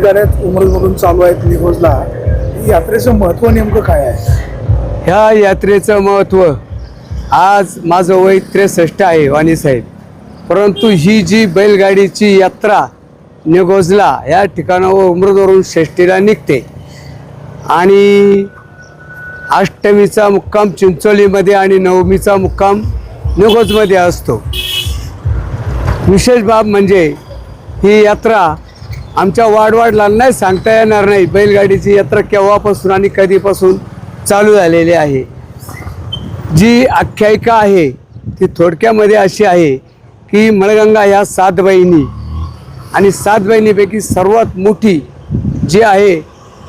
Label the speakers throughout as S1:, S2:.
S1: गाड्यात उमरजमधून चालू आहेत निघोजला यात्रेचं महत्त्व नेमकं काय आहे?
S2: ह्या यात्रेचं महत्त्व आज माझं वय त्रेसष्ट आहे वाणीसाहेब परंतु ही जी बैलगाडीची यात्रा निगोजला या ठिकाणावर उमरदवरून षष्टीला निघते. आणि अष्टमीचा मुक्काम चिंचोलीमध्ये आणि नवमीचा मुक्काम निगोजमध्ये असतो. विशेष बाब म्हणजे ही यात्रा आमच्या वाडवाडला नाही सांगता येणार नाही. बैलगाडीची यात्रा केव्हापासून आणि कधीपासून चालू झालेली आहे. जी आख्यायिका आहे ती थोडक्यामध्ये अशी आहे की मळगंगा ह्या सात बहिणी आणि सात बहिणीपैकी सर्वात मोठी जी आहे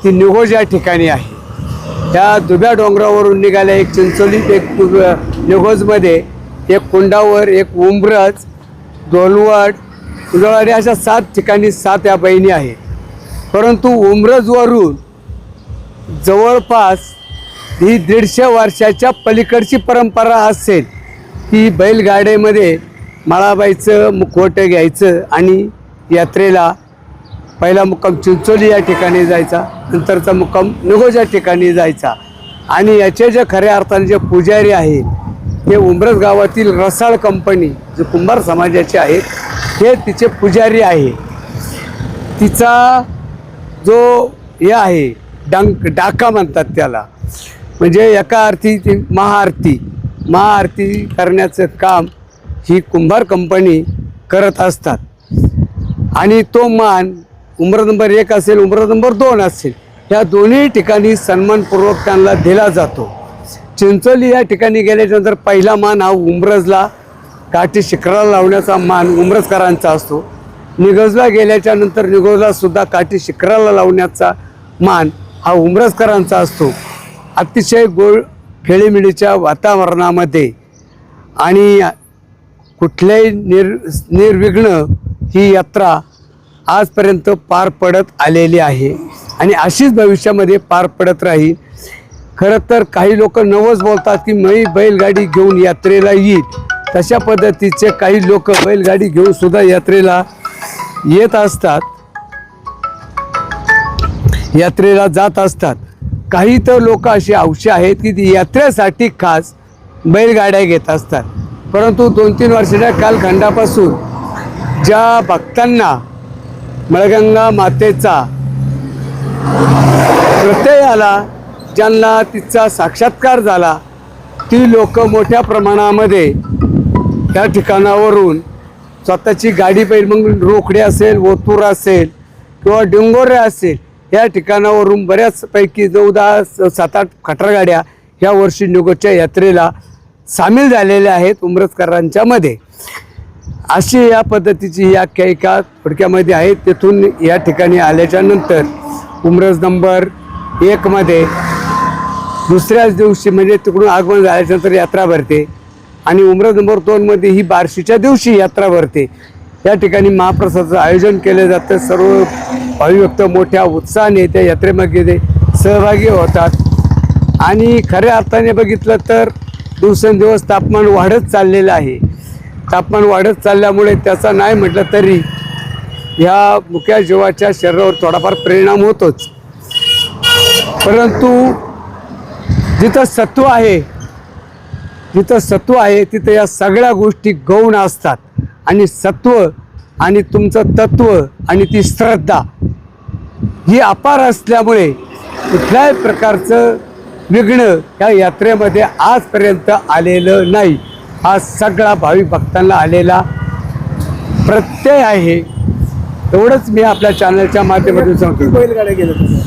S2: ती निघोज या ठिकाणी आहे. त्या दुब्या डोंगरावरून निघाल्या एक चिंचोलीत एक निघोजमध्ये एक कुंडावर एक उंबरज दोलवड उजळवाडी अशा सात ठिकाणी सात या बहिणी आहे. परंतु उमरजवरून जवळपास ही दीडशे वर्षाच्या पलीकडची परंपरा असेल की बैलगाड्यामध्ये माळाबाईचं मुखवटं घ्यायचं आणि यात्रेला पहिला मुक्काम चिंचोली या ठिकाणी जायचा नंतरचा मुक्काम निगोज या ठिकाणी जायचा. आणि याचे जे खऱ्या अर्थाने जे पुजारी आहेत हे उमरस गावातील रसाळ कंपनी जे कुंभार समाजाचे आहेत हे तिचे पुजारी आहे. तिचा जो हे आहे डंक डाका म्हणतात त्याला. म्हणजे एका अर्थी ती महाआरती. महाआरती करण्याचं काम ही कुंभार कंपनी करत असतात. आणि तो मान उमर नंबर एक असेल उम्र नंबर दोन असेल या दोन्ही ठिकाणी सन्मानपूर्वक त्यांना दिला जातो. चिंचोली या ठिकाणी गेल्याच्यानंतर पहिला मान हा उमरजला काठी शिखराला लावण्याचा मान उमरजकरांचा असतो. निगजला गेल्याच्यानंतर निगोजला सुद्धा काठी शिखराला लावण्याचा मान हा उमरजकरांचा असतो. अतिशय गोळ खेळीमिळीच्या वातावरणामध्ये आणि कुठल्याही निर निर्विघ्न ही यात्रा आजपर्यंत पार पडत आलेली आहे आणि अशीच भविष्यामध्ये पार पडत राहील. खरं तर काही लोक नवस बोलतात की मी बैलगाडी घेऊन यात्रेला येईल तशा पद्धतीचे काही लोक बैलगाडी घेऊन सुद्धा यात्रेला येत असतात. यात्रेला जात असतात. काही तर लोक अशी अवशी आहेत की ती यात्रेसाठी खास बैलगाड्या घेत असतात. परंतु दोन तीन वर्षाच्या कालखंडापासून ज्या भक्तांना मळगंगा मातेचा प्रत्यय आला ज्यांना तिचा साक्षात्कार झाला ती लोक मोठ्या प्रमाणामध्ये त्या ठिकाणावरून स्वतःची गाडी पाहिजे मग रोकडे असेल ओतूर असेल किंवा डिंगोरे असेल या ठिकाणावरून बऱ्याचपैकी चौदा सात आठ खटरगाड्या या वर्षी निगोच्या यात्रेला सामील झालेल्या आहेत उमरजकरांच्यामध्ये अशी या पद्धतीची ही आख्यायिका थोडक्यामध्ये आहे. तिथून या ठिकाणी आल्याच्यानंतर उमरज नंबर एकमध्ये दुसऱ्याच दिवशी म्हणजे तिकडून आगमन झाल्याच्यानंतर यात्रा भरते. आणि उमरा नंबर दोनमध्ये ही बार्शीच्या दिवशी यात्रा भरते. या ठिकाणी महाप्रसादाचं आयोजन केलं जातं. सर्व भाविभक्त मोठ्या उत्साहाने त्या यात्रेमध्ये सहभागी होतात. आणि खऱ्या अर्थाने बघितलं तर दिवसेंदिवस तापमान वाढत चाललेलं आहे. तापमान वाढत चालल्यामुळे त्याचा नाही म्हटलं तरी ह्या मुक्या जीवाच्या शरीरावर थोडाफार परिणाम होतोच. परंतु जिथं सत्व आहे जिथं सत्व आहे तिथं या सगळ्या गोष्टी गौण असतात. आणि सत्व आणि तुमचं तत्व आणि ती श्रद्धा ही अपार असल्यामुळे कुठल्याही प्रकारचं विघ्न या यात्रेमध्ये आजपर्यंत आलेलं नाही. हा सगळा भाविक भक्तांना आलेला प्रत्यय आहे. एवढंच मी आपल्या चॅनलच्या माध्यमातून सांगतो.
S1: बैलगाड्या गेल्या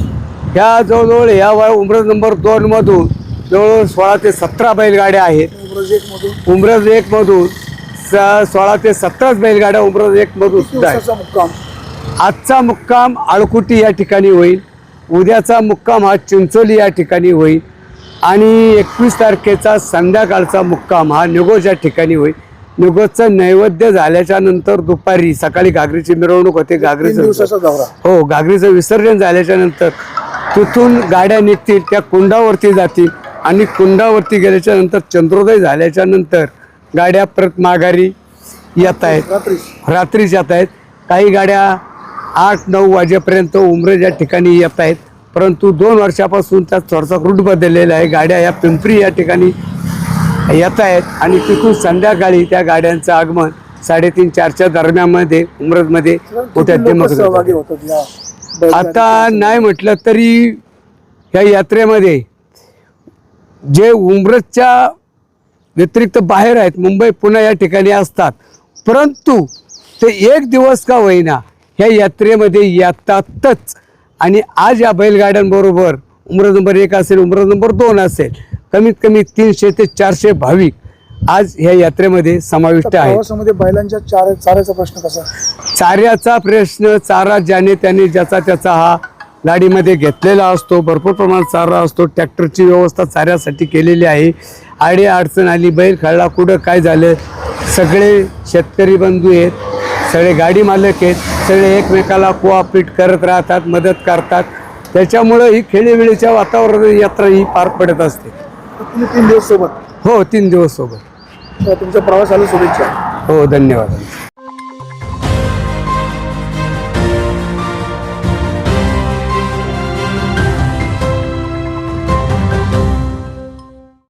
S2: ह्या जवळजवळ या वा उमरज नंबर दोनमधून जवळजवळ सोळा ते सतरा बैलगाड्या आहेत.
S1: उमरज एक मधून.
S2: सोळा ते सतराच बैलगाड्या उमरज सुद्धा आहेत.
S1: दिवसाचा मुक्काम?
S2: आजचा मुक्काम आळकुटी या ठिकाणी होईल. उद्याचा मुक्काम हा चिंचोली या ठिकाणी होईल. आणि एकवीस तारखेचा संध्याकाळचा मुक्काम हा निगोज या ठिकाणी होईल. निगोजचं नैवेद्य झाल्याच्यानंतर दुपारी सकाळी घागरीची मिरवणूक होते. घागरीचं हो घागरीचं विसर्जन झाल्याच्यानंतर तिथून गाड्या निघतील त्या कुंडावरती जातील. आणि कुंडावरती गेल्याच्यानंतर चंद्रोदय झाल्याच्यानंतर गाड्या परत माघारी येत आहेत.
S1: रात्री
S2: रात्रीच येत आहेत. काही गाड्या आठ नऊ वाजेपर्यंत उमरेज या ठिकाणी येत आहेत. परंतु दोन वर्षापासून त्या थोडासा रूट बदललेला आहे. गाड्या या पिंपरी या ठिकाणी येत आहेत. आणि तिथून संध्याकाळी त्या गाड्यांचं आगमन साडेतीन चारच्या दरम्यानमध्ये उमरजमध्ये मोठ्या
S1: किती लोक
S2: दिमाग
S1: सहभागी होतात या बैलगाडी
S2: आता नाही म्हटलं तरी या यात्रेमध्ये जे उमरजच्या व्यतिरिक्त बाहेर आहेत मुंबई पुणे या ठिकाणी असतात. परंतु ते एक दिवस का होईना ह्या यात्रेमध्ये येतातच. आणि आज या बैलगाड्यांबरोबर उमरज नंबर एक असेल उमरज नंबर दोन असेल कमीत कमी तीनशे ते चारशे भाविक आज ह्या यात्रेमध्ये समाविष्ट
S1: प्रवासामध्ये बैलांच्या चार चाऱ्याचा प्रश्न कसा?
S2: चाऱ्याचा प्रश्न चारा ज्याने त्याने ज्याचा त्याचा हा गाडीमध्ये घेतलेला असतो भरपूर प्रमाणात चारा असतो ट्रॅक्टरची व्यवस्था चाऱ्यासाठी केलेली आहे. आडी अडचण आली बैल खळला कुठं काय झालं? सगळे शेतकरी बंधू आहेत सगळे गाडी मालक आहेत सगळे एकमेकाला कोऑपरेट करत राहतात मदत करतात. त्याच्यामुळं ही खेळीवेळीच्या वातावरणात यात्रा ही पार पडत असते.
S1: तुम्ही तीन दिवस सोबत?
S2: हो तीन दिवस सोबत.
S1: तुमच्या प्रवासाला शुभेच्छा.
S2: हो धन्यवाद.